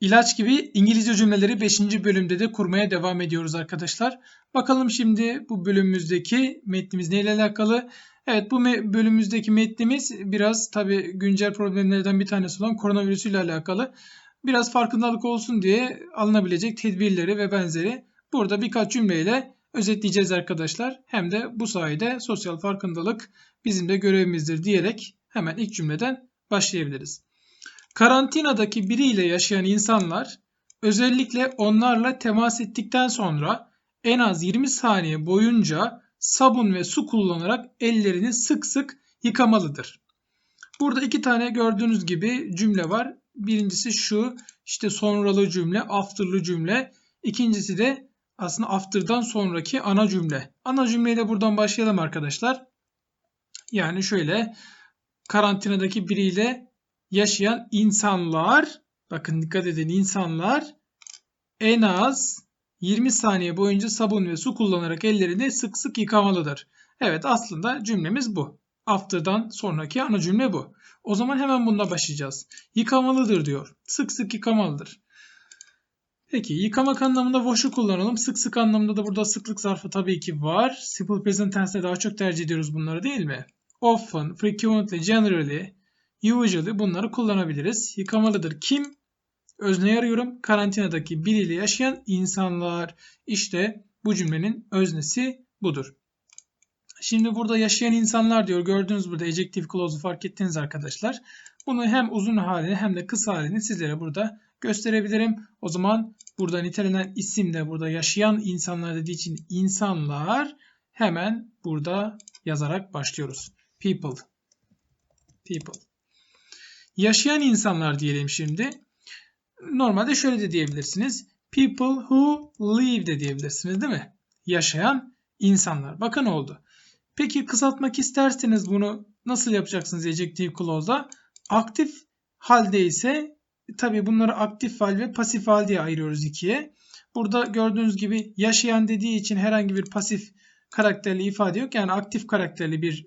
İlaç gibi İngilizce cümleleri 5. bölümde de kurmaya devam ediyoruz arkadaşlar. Bakalım şimdi bu bölümümüzdeki metnimiz neyle alakalı? Evet bu bölümümüzdeki metnimiz biraz tabi güncel problemlerden bir tanesi olan koronavirüs ile alakalı. Biraz farkındalık olsun diye alınabilecek tedbirleri ve benzeri burada birkaç cümleyle özetleyeceğiz arkadaşlar. Hem de bu sayede sosyal farkındalık bizim de görevimizdir diyerek hemen ilk cümleden başlayabiliriz. Karantinadaki biriyle yaşayan insanlar özellikle onlarla temas ettikten sonra en az 20 saniye boyunca sabun ve su kullanarak ellerini sık sık yıkamalıdır. Burada iki tane gördüğünüz gibi cümle var. Birincisi şu işte sonralı cümle, after'lı cümle. İkincisi de aslında after'dan sonraki ana cümle. Ana cümleyle buradan başlayalım arkadaşlar. Yani şöyle karantinadaki biriyle yaşayan insanlar bakın dikkat edin insanlar en az 20 saniye boyunca sabun ve su kullanarak ellerini sık sık yıkamalıdır. Evet aslında cümlemiz bu. After'dan sonraki ana cümle bu. O zaman hemen bununla başlayacağız. Yıkamalıdır diyor. Sık sık yıkamalıdır. Peki yıkamak anlamında wash'u kullanalım. Sık sık anlamında da burada sıklık zarfı tabii ki var. Simple present tense'de daha çok tercih ediyoruz bunları değil mi? Often, frequently, generally, usually bunları kullanabiliriz. Yıkamalıdır. Kim? Özneye arıyorum. Karantinadaki biriyle yaşayan insanlar. İşte bu cümlenin öznesi budur. Şimdi burada yaşayan insanlar diyor. Gördüğünüz burada ejective clause'u fark ettiniz arkadaşlar. Bunu hem uzun halini hem de kısa halini sizlere burada gösterebilirim. O zaman burada nitelenen isim de burada yaşayan insanlar dediği için insanlar hemen burada yazarak başlıyoruz. People. People. Yaşayan insanlar diyelim şimdi. Normalde şöyle de diyebilirsiniz. People who live de diyebilirsiniz değil mi? Yaşayan insanlar. Bakın oldu. Peki kısaltmak isterseniz bunu nasıl yapacaksınız ejective clause'da? Aktif halde ise tabi bunları aktif hal ve pasif hal diye ayırıyoruz ikiye. Burada gördüğünüz gibi yaşayan dediği için herhangi bir pasif karakterli ifade yok. Yani aktif karakterli bir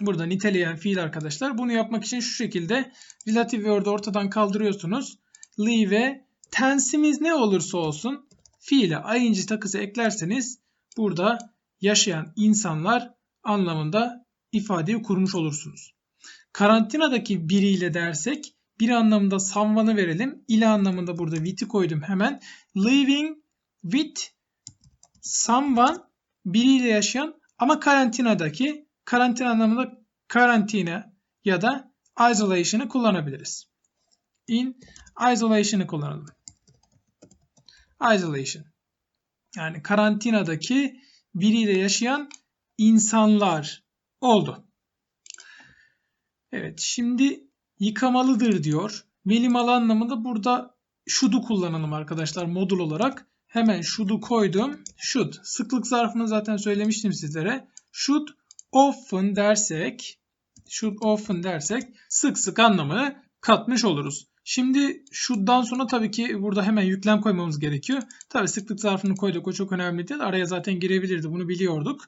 burada niteleyen fiil arkadaşlar. Bunu yapmak için şu şekilde relative word'u ortadan kaldırıyorsunuz. Leave tensimiz ne olursa olsun fiile ing takısı eklerseniz burada yaşayan insanlar anlamında ifadeyi kurmuş olursunuz. Karantinadaki biriyle dersek bir anlamında someone'ı verelim. İle anlamında burada with'i koydum hemen. Living with someone biriyle yaşayan ama karantinadaki karantina anlamında karantina ya da isolation'ı kullanabiliriz. In isolation'ı kullanalım. Isolation. Yani karantinadaki biriyle yaşayan insanlar oldu. Evet şimdi yıkamalıdır diyor. Melimal anlamında burada should'u kullanalım arkadaşlar modul olarak. Hemen should'u koydum. Should. Sıklık zarfını zaten söylemiştim sizlere. Should often dersek should often dersek sık sık anlamını katmış oluruz. Şimdi should'dan sonra tabii ki burada hemen yüklem koymamız gerekiyor. Tabii sıklık zarfını koyduk o çok önemli değil. Araya zaten girebilirdi bunu biliyorduk.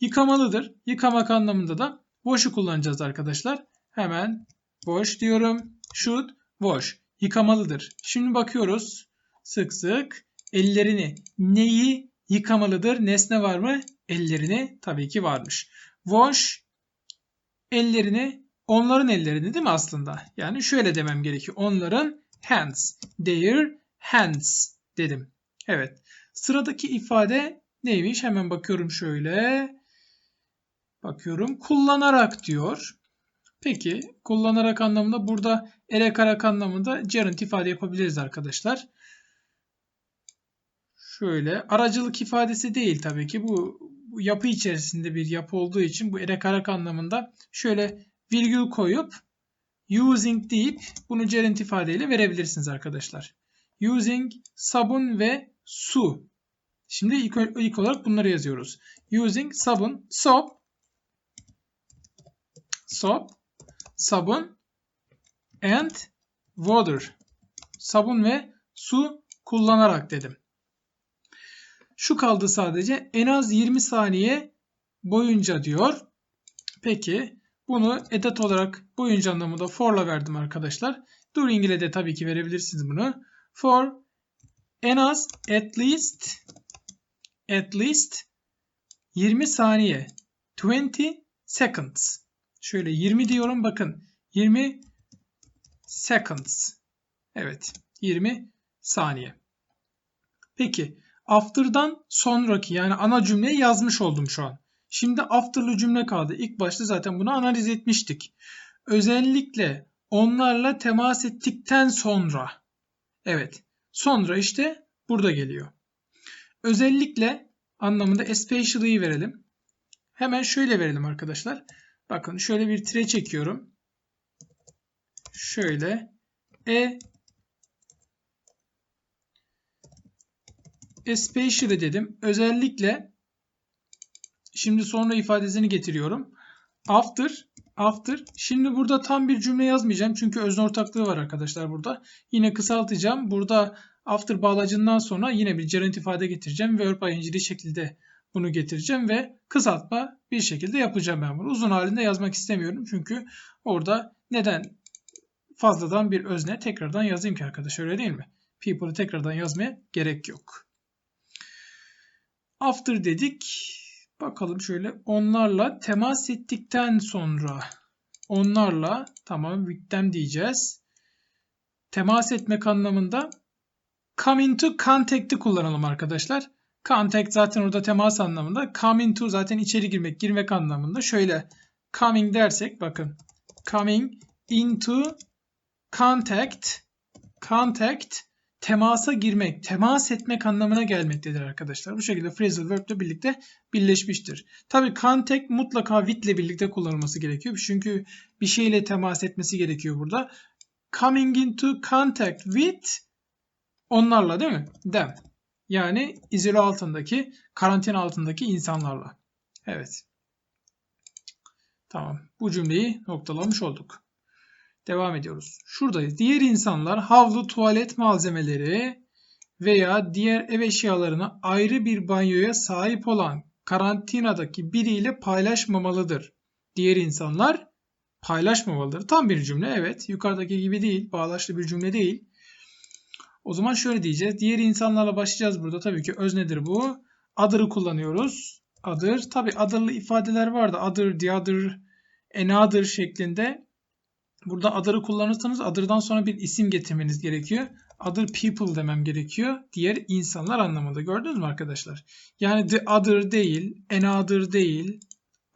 Yıkamalıdır. Yıkamak anlamında da wash'u kullanacağız arkadaşlar. Hemen wash diyorum. Should wash. Yıkamalıdır. Şimdi bakıyoruz. Sık sık ellerini neyi yıkamalıdır? Nesne var mı? Ellerini tabii ki varmış. Wash ellerini onların ellerini değil mi aslında? Yani şöyle demem gerekiyor. Onların hands. Their hands dedim. Evet. Sıradaki ifade neymiş? Hemen bakıyorum şöyle. Bakıyorum. Kullanarak diyor. Peki kullanarak anlamında burada erekarak anlamında gerund ifade yapabiliriz arkadaşlar. Şöyle aracılık ifadesi değil tabii ki bu, bu yapı içerisinde bir yapı olduğu için bu erekarak anlamında şöyle virgül koyup using deyip bunu gerund ifadeyle verebilirsiniz arkadaşlar. Using sabun ve su. Şimdi ilk, ilk olarak bunları yazıyoruz. Using sabun, soap, soap, sabun and water. Sabun ve su kullanarak dedim. Şu kaldı sadece en az 20 saniye boyunca diyor. Peki bunu edat olarak boyunca anlamında for'la verdim arkadaşlar. During ile de tabii ki verebilirsiniz bunu. For en az at least at least 20 saniye 20 seconds. Şöyle 20 diyorum bakın. 20 seconds. Evet 20 saniye. Peki after'dan sonraki yani ana cümleyi yazmış oldum şu an. Şimdi after'lı cümle kaldı. İlk başta zaten bunu analiz etmiştik. Özellikle onlarla temas ettikten sonra. Evet. Sonra işte burada geliyor. Özellikle anlamında especially'yi verelim. Hemen şöyle verelim arkadaşlar. Bakın şöyle bir tire çekiyorum. Şöyle e especially dedim. Özellikle şimdi sonra ifadesini getiriyorum. After after. Şimdi burada tam bir cümle yazmayacağım. Çünkü özne ortaklığı var arkadaşlar burada. Yine kısaltacağım. Burada after bağlacından sonra yine bir gerund ifade getireceğim. Verb ing'li şekilde bunu getireceğim ve kısaltma bir şekilde yapacağım ben bunu. Uzun halinde yazmak istemiyorum. Çünkü orada neden fazladan bir özne tekrardan yazayım ki arkadaşlar öyle değil mi? People'ı tekrardan yazmaya gerek yok. After dedik. Bakalım şöyle onlarla temas ettikten sonra onlarla tamam with them diyeceğiz. Temas etmek anlamında come into contact'ı kullanalım arkadaşlar. Contact zaten orada temas anlamında. Come into zaten içeri girmek, girmek anlamında. Şöyle coming dersek bakın. Coming into contact contact temasa girmek, temas etmek anlamına gelmektedir arkadaşlar. Bu şekilde phrasal verb ile birlikte birleşmiştir. Tabi contact mutlaka with ile birlikte kullanılması gerekiyor. Çünkü bir şeyle temas etmesi gerekiyor burada. Coming into contact with onlarla değil mi? Them. Yani izole altındaki, karantina altındaki insanlarla. Evet. Tamam. Bu cümleyi noktalamış olduk. Devam ediyoruz. Şuradayız. Diğer insanlar havlu, tuvalet malzemeleri veya diğer ev eşyalarını ayrı bir banyoya sahip olan karantinadaki biriyle paylaşmamalıdır. Diğer insanlar paylaşmamalıdır. Tam bir cümle evet. Yukarıdaki gibi değil. Bağlaçlı bir cümle değil. O zaman şöyle diyeceğiz. Diğer insanlarla başlayacağız burada. Tabii ki öznedir bu. Other'ı kullanıyoruz. Other. Tabii other'lı ifadeler vardı. Other, the other, another şeklinde. Burada other'ı kullanırsanız other'dan sonra bir isim getirmeniz gerekiyor. Other people demem gerekiyor. Diğer insanlar anlamında. Gördünüz mü arkadaşlar? Yani the other değil, another değil,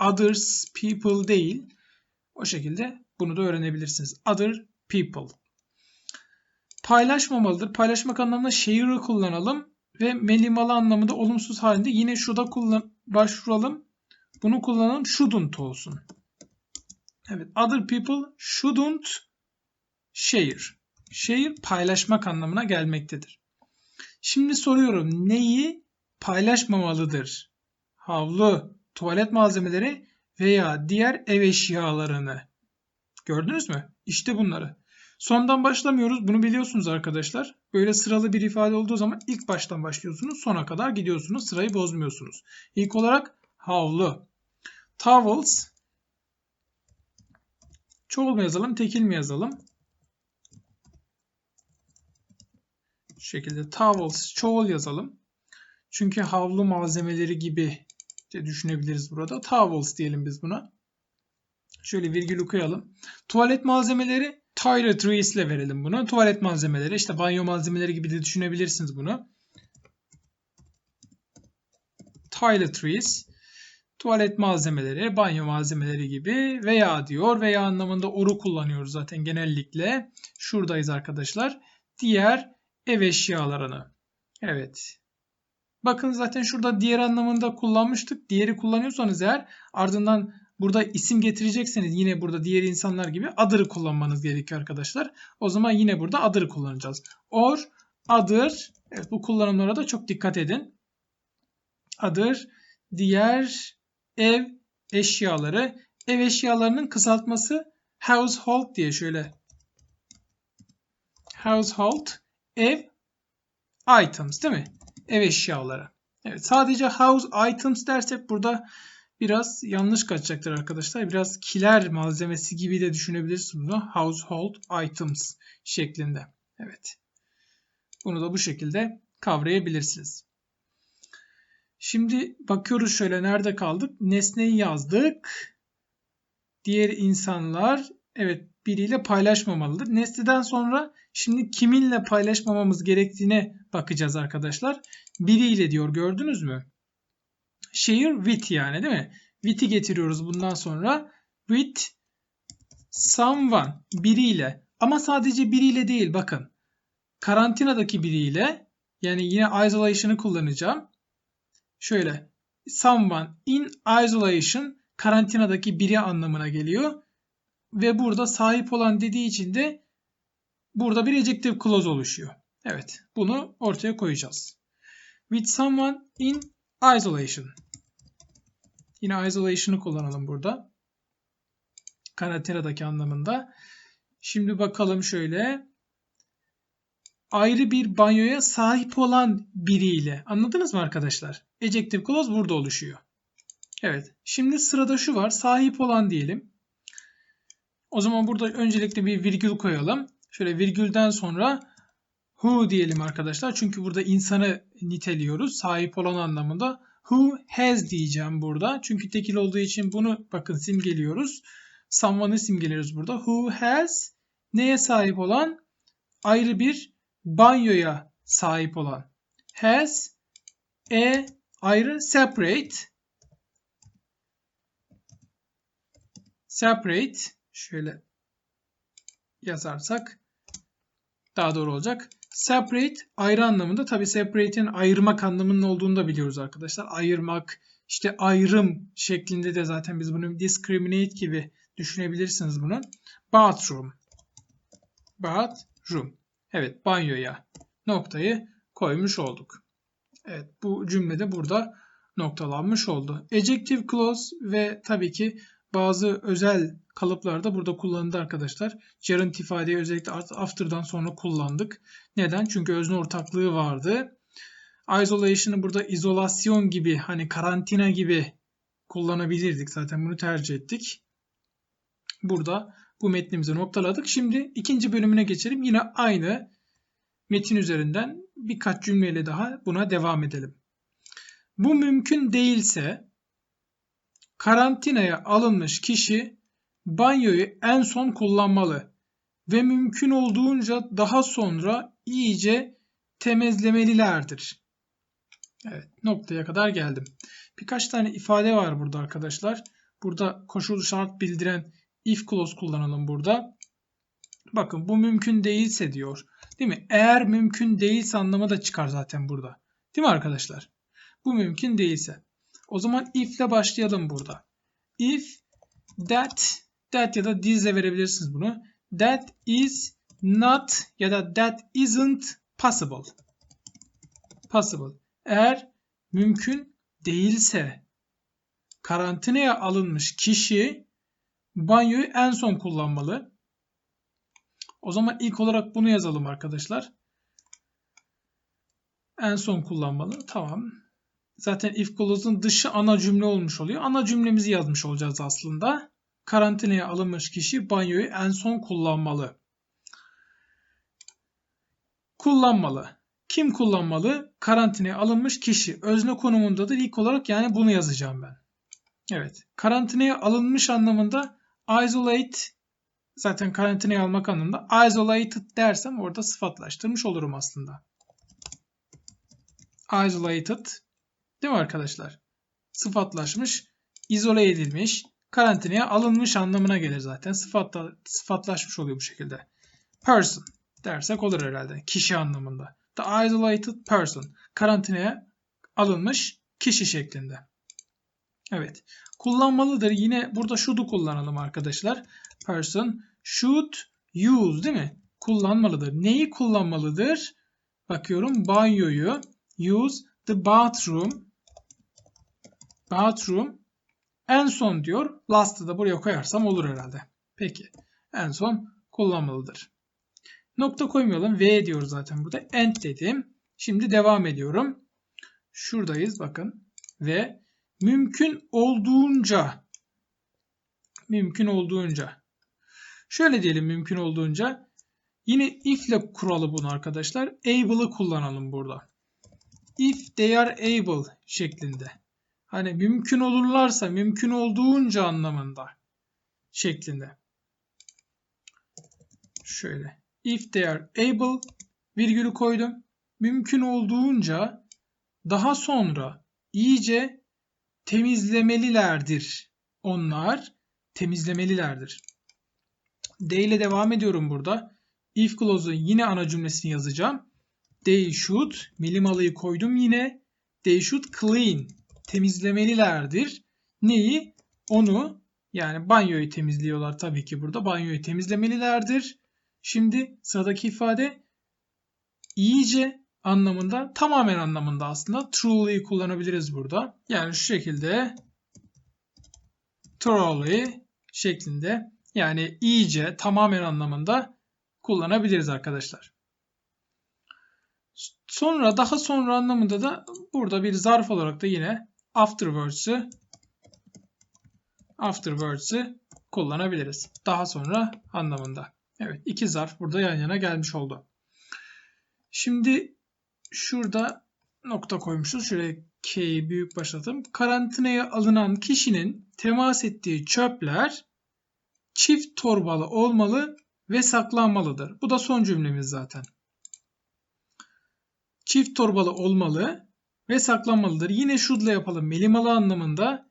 others, people değil. O şekilde bunu da öğrenebilirsiniz. Other people. Paylaşmamalıdır. Paylaşmak anlamında share'ı kullanalım. Ve melimalı anlamında olumsuz halinde yine şurada kullan başvuralım. Bunu kullanalım. Shouldn't olsun. Evet. Other people shouldn't share. Share paylaşmak anlamına gelmektedir. Şimdi soruyorum. Neyi paylaşmamalıdır? Havlu, tuvalet malzemeleri veya diğer ev eşyalarını. Gördünüz mü? İşte bunları. Sondan başlamıyoruz. Bunu biliyorsunuz arkadaşlar. Böyle sıralı bir ifade olduğu zaman ilk baştan başlıyorsunuz. Sona kadar gidiyorsunuz. Sırayı bozmuyorsunuz. İlk olarak havlu. Towels. Çoğul mu yazalım, tekil mi yazalım? Şu şekilde towels, çoğul yazalım. Çünkü havlu malzemeleri gibi de düşünebiliriz burada. Towels diyelim biz buna. Şöyle virgül koyalım. Tuvalet malzemeleri toiletries ile verelim bunu. Tuvalet malzemeleri işte banyo malzemeleri gibi de düşünebilirsiniz bunu. Toiletries tuvalet malzemeleri, banyo malzemeleri gibi veya diyor veya anlamında oru kullanıyoruz zaten genellikle. Şuradayız arkadaşlar. Diğer ev eşyalarını. Evet. Bakın zaten şurada diğer anlamında kullanmıştık. Diğeri kullanıyorsanız eğer ardından burada isim getirecekseniz yine burada diğer insanlar gibi adırı kullanmanız gerekiyor arkadaşlar. O zaman yine burada adırı kullanacağız. Or, adır. Evet bu kullanımlara da çok dikkat edin. Adır, diğer ev eşyaları. Ev eşyalarının kısaltması household diye şöyle household ev items değil mi? Ev eşyaları. Evet sadece house items dersek burada biraz yanlış kaçacaktır arkadaşlar. Biraz kiler malzemesi gibi de düşünebilirsiniz bunu. Household items şeklinde. Evet. Bunu da bu şekilde kavrayabilirsiniz. Şimdi bakıyoruz şöyle nerede kaldık? Nesneyi yazdık. Diğer insanlar evet biriyle paylaşmamalıdır. Nesneden sonra şimdi kiminle paylaşmamamız gerektiğine bakacağız arkadaşlar. Biriyle diyor gördünüz mü? Share with yani değil mi? With'i getiriyoruz bundan sonra. With someone biriyle. Ama sadece biriyle değil bakın. Karantinadaki biriyle yani yine isolation'ı kullanacağım. Şöyle someone in isolation karantinadaki biri anlamına geliyor. Ve burada sahip olan dediği için de burada bir ejective clause oluşuyor. Evet bunu ortaya koyacağız. With someone in isolation. Yine isolation'ı kullanalım burada. Karantinadaki anlamında. Şimdi bakalım şöyle. Ayrı bir banyoya sahip olan biriyle. Anladınız mı arkadaşlar? Ejective clause burada oluşuyor. Evet. Şimdi sırada şu var. Sahip olan diyelim. O zaman burada öncelikle bir virgül koyalım. Şöyle virgülden sonra who diyelim arkadaşlar. Çünkü burada insanı niteliyoruz. Sahip olan anlamında. Who has diyeceğim burada. Çünkü tekil olduğu için bunu bakın simgeliyoruz. Someone'ı simgeliyoruz burada. Who has neye sahip olan? Ayrı bir banyoya sahip olan. Has a ayrı separate separate şöyle yazarsak daha doğru olacak. Separate ayrı anlamında. Tabi separate'in ayırmak anlamının olduğunu da biliyoruz arkadaşlar. Ayırmak, işte ayrım şeklinde de zaten biz bunu discriminate gibi düşünebilirsiniz bunu. Bathroom. Bathroom. Evet banyoya noktayı koymuş olduk. Evet bu cümlede burada noktalanmış oldu. Adjective clause ve tabii ki bazı özel kalıplarda burada kullanıldı arkadaşlar. Gerund ifadeyi özellikle after'dan sonra kullandık. Neden? Çünkü özne ortaklığı vardı. Isolation'ı burada izolasyon gibi hani karantina gibi kullanabilirdik. Zaten bunu tercih ettik. Burada bu metnimizi noktaladık. Şimdi ikinci bölümüne geçelim. Yine aynı metin üzerinden birkaç cümleyle daha buna devam edelim. Bu mümkün değilse karantinaya alınmış kişi banyoyu en son kullanmalı ve mümkün olduğunca daha sonra iyice temizlemelilerdir. Evet noktaya kadar geldim. Birkaç tane ifade var burada arkadaşlar. Burada koşul şart bildiren if clause kullanalım burada. Bakın bu mümkün değilse diyor. Değil mi? Eğer mümkün değilse anlamı da çıkar zaten burada. Değil mi arkadaşlar? Bu mümkün değilse. O zaman if ile başlayalım burada. If that that ya da this ile verebilirsiniz bunu. That is not ya da that isn't possible. Possible. Eğer mümkün değilse karantinaya alınmış kişi banyoyu en son kullanmalı. O zaman ilk olarak bunu yazalım arkadaşlar. En son kullanmalı. Tamam. Zaten if clause'un dışı ana cümle olmuş oluyor. Ana cümlemizi yazmış olacağız aslında. Karantinaya alınmış kişi banyoyu en son kullanmalı. Kullanmalı. Kim kullanmalı? Karantinaya alınmış kişi. Özne konumundadır. İlk olarak yani bunu yazacağım ben. Evet. Karantinaya alınmış anlamında isolate zaten karantinaya almak anlamında isolated dersem orada sıfatlaştırmış olurum aslında. Isolated değil mi arkadaşlar? Sıfatlaşmış, izole edilmiş, karantinaya alınmış anlamına gelir zaten. Sıfatla, sıfatlaşmış oluyor bu şekilde. Person dersek olur herhalde. Kişi anlamında. The isolated person. Karantinaya alınmış kişi şeklinde. Evet. Kullanmalıdır. Yine burada should'u kullanalım arkadaşlar. Person should use değil mi? Kullanmalıdır. Neyi kullanmalıdır? Bakıyorum banyoyu. Use the bathroom. Bathroom. En son diyor. Last'ı da buraya koyarsam olur herhalde. Peki. En son kullanmalıdır. Nokta koymayalım. V diyor zaten burada. End dedim. Şimdi devam ediyorum. Şuradayız bakın. Ve mümkün olduğunca mümkün olduğunca şöyle diyelim mümkün olduğunca yine if ile kuralı bunu arkadaşlar. Able'ı kullanalım burada. If they are able şeklinde. Hani mümkün olurlarsa mümkün olduğunca anlamında şeklinde. Şöyle. If they are able virgülü koydum. Mümkün olduğunca daha sonra iyice temizlemelilerdir. Onlar temizlemelilerdir. They ile devam ediyorum burada. If clause'un yine ana cümlesini yazacağım. They should milimalıyı koydum yine. They should clean temizlemelilerdir. Neyi? Onu yani banyoyu temizliyorlar tabii ki burada. Banyoyu temizlemelilerdir. Şimdi sıradaki ifade iyice anlamında, tamamen anlamında aslında truly kullanabiliriz burada. Yani şu şekilde truly şeklinde yani iyice, tamamen anlamında kullanabiliriz arkadaşlar. Sonra daha sonra anlamında da burada bir zarf olarak da yine afterwards'ı afterwards'ı kullanabiliriz. Daha sonra anlamında. Evet iki zarf burada yan yana gelmiş oldu. Şimdi şurada nokta koymuşuz. Şuraya K'yi büyük başlatalım. Karantinaya alınan kişinin temas ettiği çöpler çift torbalı olmalı ve saklanmalıdır. Bu da son cümlemiz zaten. Çift torbalı olmalı ve saklanmalıdır. Yine should'la yapalım. Melimalı anlamında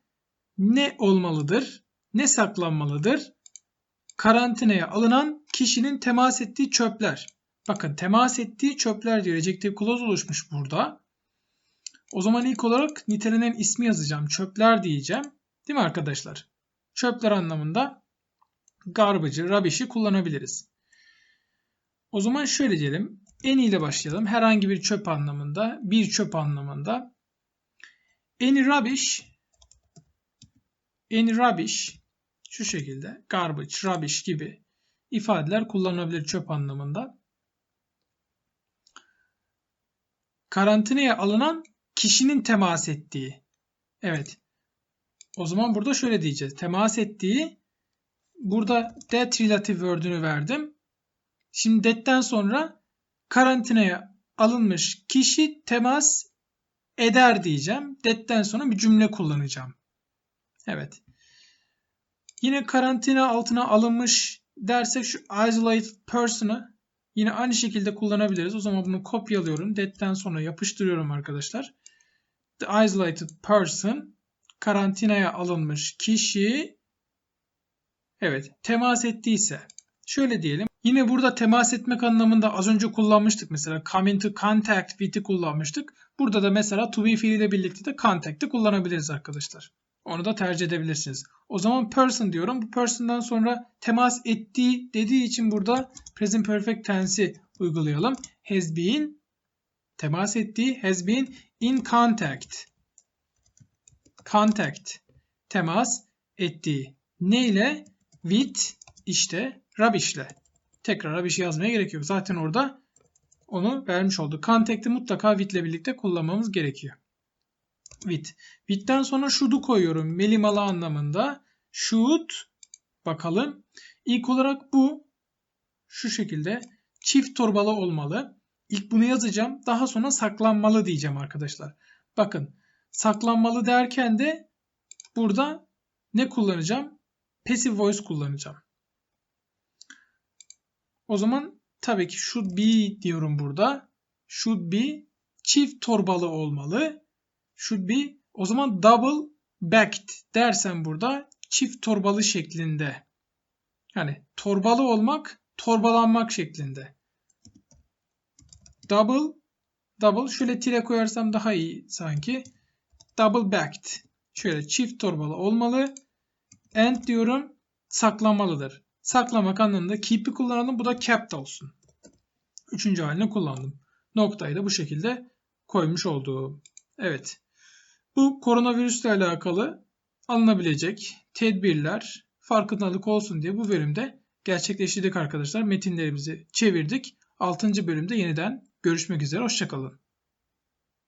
ne olmalıdır? Ne saklanmalıdır? Karantinaya alınan kişinin temas ettiği çöpler. Bakın temas ettiği çöpler diyor. Ejective clause oluşmuş burada. O zaman ilk olarak nitelenen ismi yazacağım. Çöpler diyeceğim. Değil mi arkadaşlar? Çöpler anlamında garbage'ı, rubbish'i kullanabiliriz. O zaman şöyle diyelim. Any ile başlayalım. Herhangi bir çöp anlamında, bir çöp anlamında. Any rubbish, any rubbish şu şekilde garbage, rubbish gibi ifadeler kullanılabilir çöp anlamında. Karantinaya alınan kişinin temas ettiği. Evet. O zaman burada şöyle diyeceğiz. Temas ettiği burada that relative word'ünü verdim. Şimdi that'ten sonra karantinaya alınmış kişi temas eder diyeceğim. That'ten sonra bir cümle kullanacağım. Evet. Yine karantina altına alınmış dersek şu isolated person'ı yine aynı şekilde kullanabiliriz. O zaman bunu kopyalıyorum. That'ten sonra yapıştırıyorum arkadaşlar. The isolated person karantinaya alınmış kişi evet temas ettiyse şöyle diyelim. Yine burada temas etmek anlamında az önce kullanmıştık mesela come into contact with'i kullanmıştık. Burada da mesela to be fiiliyle birlikte de contact'i kullanabiliriz arkadaşlar. Onu da tercih edebilirsiniz. O zaman person diyorum. Bu person'dan sonra temas ettiği dediği için burada present perfect tense'i uygulayalım. Has been temas ettiği has been in contact. Contact temas ettiği. Ne ile? With işte rubbish ile. Tekrar rubbish yazmaya gerek yok. Zaten orada onu vermiş oldu. Contact'i mutlaka with ile birlikte kullanmamız gerekiyor with. With'ten sonra should'u koyuyorum. Melimalı anlamında. Should bakalım. İlk olarak bu şu şekilde çift torbalı olmalı. İlk bunu yazacağım. Daha sonra saklanmalı diyeceğim arkadaşlar. Bakın saklanmalı derken de burada ne kullanacağım? Passive voice kullanacağım. O zaman tabii ki should be diyorum burada. Should be çift torbalı olmalı should be o zaman double backed dersen burada çift torbalı şeklinde. Yani torbalı olmak, torbalanmak şeklinde. Double double şöyle tire koyarsam daha iyi sanki. Double backed. Şöyle çift torbalı olmalı. And diyorum saklamalıdır. Saklamak anlamında keep'i kullanalım. Bu da kept olsun. Üçüncü halini kullandım. Noktayı da bu şekilde koymuş olduğum. Evet. Bu koronavirüsle alakalı alınabilecek tedbirler farkındalık olsun diye bu bölümde gerçekleştirdik arkadaşlar. Metinlerimizi çevirdik. 6. bölümde yeniden görüşmek üzere. Hoşçakalın.